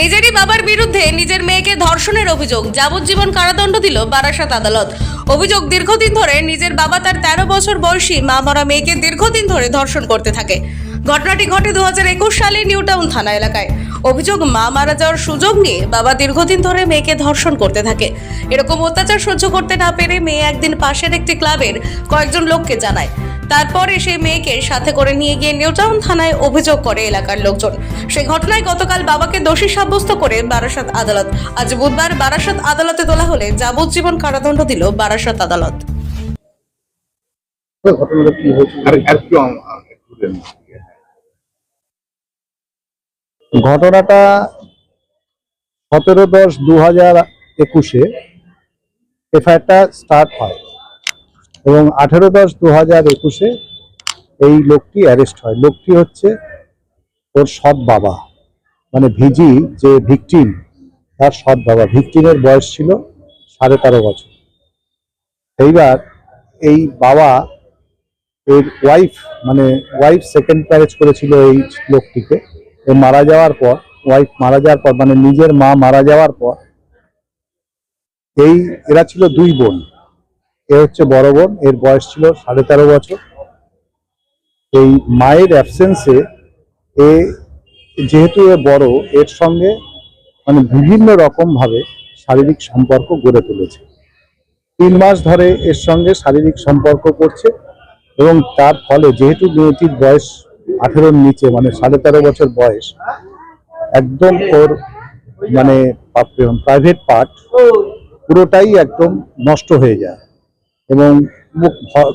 নিজেরই বাবার বিরুদ্ধে নিজের মেয়েকে ধর্ষণের অভিযোগ। যাবজ্জীবন কারাদণ্ড দিল বারাসাত আদালত। অভিযোগ দীর্ঘদিন ধরে নিজের বাবা তার তেরো বছর বয়সী মা মরা মেয়েকে দীর্ঘদিন ধরে ধর্ষণ করতে থাকে। ঘটনাটি ঘটে দু হাজার একুশ সালে নিউটাউন থানা এলাকায়। অভিযোগ মা মারা যাওয়ার সুযোগ নিয়ে বাবা দীর্ঘদিন ধরে মেয়েকে ধর্ষণ করতে থাকে। এরকম অত্যাচার সহ্য করতে না পেরে মেয়ে একদিন পাশের একটি ক্লাবের কয়েকজন লোককে জানায়। তারপরে সেই মেয়েকে সাথে করে নিয়ে গিয়ে নিউটাউন থানায় অভিযোগ করে এলাকার লোকজন। সেই ঘটনায় গতকাল বাবাকে দোষী সাব্যস্ত করে বারাসাত আদালত। আজ বুধবার বারাসাত আদালতে তোলা হলে যাবজ্জীবন কারাদণ্ড দিল বারাসাত আদালত। ঘটনাটা কি। ঘটনাটা সতেরো দশ দু হাজার একুশে এফআইআরটা স্টার্ট হয়। এবং আঠেরো দশ দু হাজার একুশে এই লোকটি অ্যারেস্ট হয়। লোকটি হচ্ছে ওর সৎ বাবা। মানে ভিজি যে ভিকটিম তার সৎ বাবা। ভিকটিমের বয়স ছিল সাড়ে তেরো বছর। এইবার এই বাবা এর ওয়াইফ মানে ওয়াইফ সেকেন্ড ম্যারেজ করেছিল এই লোকটিকে। এ মারা যাওয়ার পর ওয়াইফ মারা যাওয়ার পর মানে নিজের মা মারা যাওয়ার পর, এই এরা ছিল দুই বোন। এ হচ্ছে বড় বোন, এর বয়স ছিল সাড়ে তেরো বছর। এই মায়ের অ্যাবসেন্সে এ যেহেতু এ বড়, এর সঙ্গে মানে বিভিন্ন রকম ভাবে শারীরিক সম্পর্ক গড়ে তুলেছে। তিন মাস ধরে এর সঙ্গে শারীরিক সম্পর্ক করছে এবং তার ফলে যেহেতু মেয়েটির বয়স আঠেরোর নিচে মানে সাড়ে তেরো বছর বয়স, একদম ওর মানে প্রাইভেট পার্ট পুরোটাই একদম নষ্ট হয়ে যায়। এবং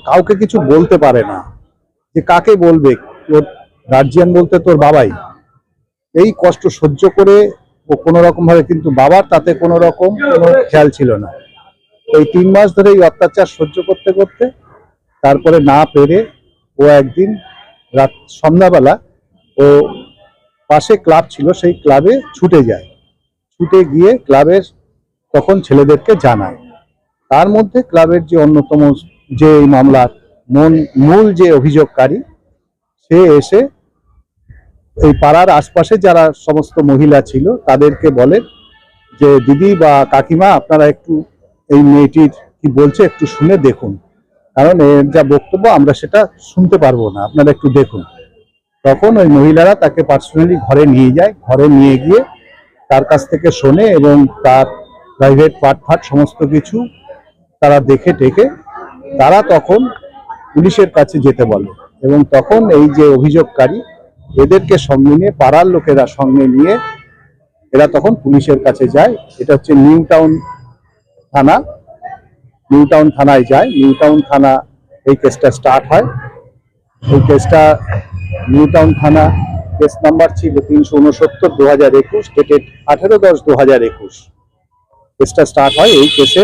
কাউকে কিছু বলতে পারে না। যে কাকে বলবে? ওর গার্জিয়ান বলতে তোর বাবাই। এই কষ্ট সহ্য করে ও কোনো রকম ভাবে কিন্তু বাবার তাতে কোনো রকম কোনো খেয়াল ছিল না। এই তিন মাস ধরে এই অত্যাচার সহ্য করতে করতে তারপরে না পেরে ও একদিন রাত সন্ধ্যাবেলা ও পাশে ক্লাব ছিল, সেই ক্লাবে ছুটে যায়। ছুটে গিয়ে ক্লাবের তখন ছেলেদেরকে জানায়। তার মধ্যে ক্লাবের যে অন্যতম যে এই মামলার মন মূল যে অভিযোগকারী, সে এসে এই পাড়ার আশপাশে যারা সমস্ত মহিলা ছিল, তাদেরকে বলে যে, দিদি বা কাকিমা, আপনারা একটু এই মেয়েটির কি বলছে একটু শুনে দেখুন। কারণ এর যা বক্তব্য, আমরা সেটা শুনতে পারব না, আপনারা একটু দেখুন। তখন ওই মহিলারা তাকে পার্সোনালি ঘরে নিয়ে যায়, ঘরে নিয়ে গিয়ে তার কাছ থেকে শোনে এবং তার প্রাইভেট পার্ট ফাট সমস্ত কিছু তারা দেখে টেকে, তারা তখন পুলিশের কাছে যেতে বলে এবং তখন এই যে অভিযোগকারী, এদেরকে সঙ্গে নিয়ে, পাড়ার লোকেরা সঙ্গে নিয়ে এরা তখন পুলিশের কাছে যায়। এটা হচ্ছে নিউ টাউন থানা। নিউ টাউন থানায় যায়। নিউ টাউন থানা এই কেসটা স্টার্ট হয়। এই কেসটা নিউ টাউন থানা কেস নাম্বার ছিল তিনশো উনসত্তর দু হাজার একুশ, ডেটেড আঠেরো দশ দু হাজার একুশ। কেসটা স্টার্ট হয় এই কেসে।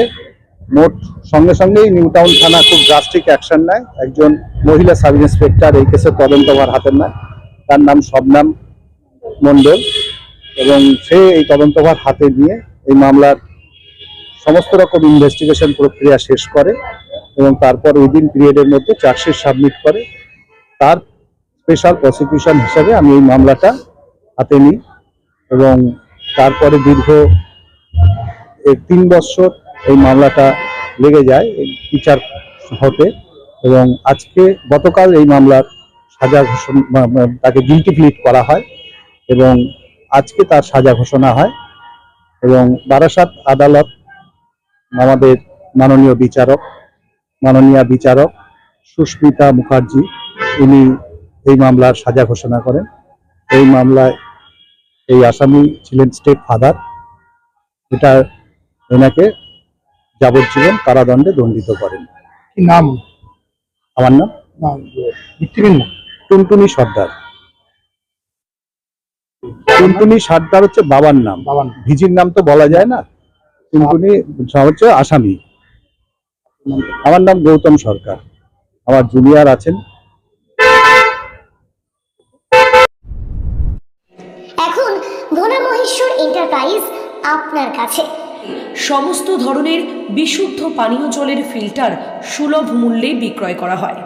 মোট সঙ্গে সঙ্গেই নিউ টাউন থানা খুব ড্রাস্টিক অ্যাকশন নেয়। একজন মহিলা সাব ইন্সপেক্টর এই কেসের তদন্তভার হাতের নেয়। তার নাম শবনাম মণ্ডল এবং সে এই তদন্তভার হাতে নিয়ে এই মামলার সমস্ত রকম ইনভেস্টিগেশন প্রক্রিয়া শেষ করে এবং তারপর উইদিন পিরিয়ডের মধ্যে চার্জশিট সাবমিট করে। তার স্পেশাল প্রসিকিউশন হিসাবে আমি এই মামলাটা হাতে নিই এবং তারপরে দীর্ঘ তিন বছর এই মামলাটা লেগে যায় বিচার হতে এবং আজকে গতকাল এই মামলার সাজা ঘোষণা তাকে গিলটি প্লিট করা হয় এবং আজকে তার সাজা ঘোষণা হয় এবং বারাসাত আদালত আমাদের মাননীয় বিচারক মাননীয় বিচারক সুস্মিতা মুখার্জি, উনি এই মামলার সাজা ঘোষণা করেন। এই মামলায় এই আসামি ছিলেন স্টেপ ফাদার এটা এনাকে যাবজ্জীবন কারাদণ্ডে দণ্ডিত করেন। কি নাম? আমার নাম? টুনটুনি সর্দার। টুনটুনি সর্দার হচ্ছে বাবার নাম। বাবার নাম। ভিজির নাম তো বলা যায় না। টুনটুনি হচ্ছে আসামি। আমার নাম গৌতম সরকার। আমার জুনিয়র আছেন। এখন ভোলা মহেশ্বর এন্টারপ্রাইজ আপনার কাছে। সমস্ত ধরনের বিশুদ্ধ পানীয় জলের ফিল্টার সুলভ মূল্যে বিক্রয় করা হয়।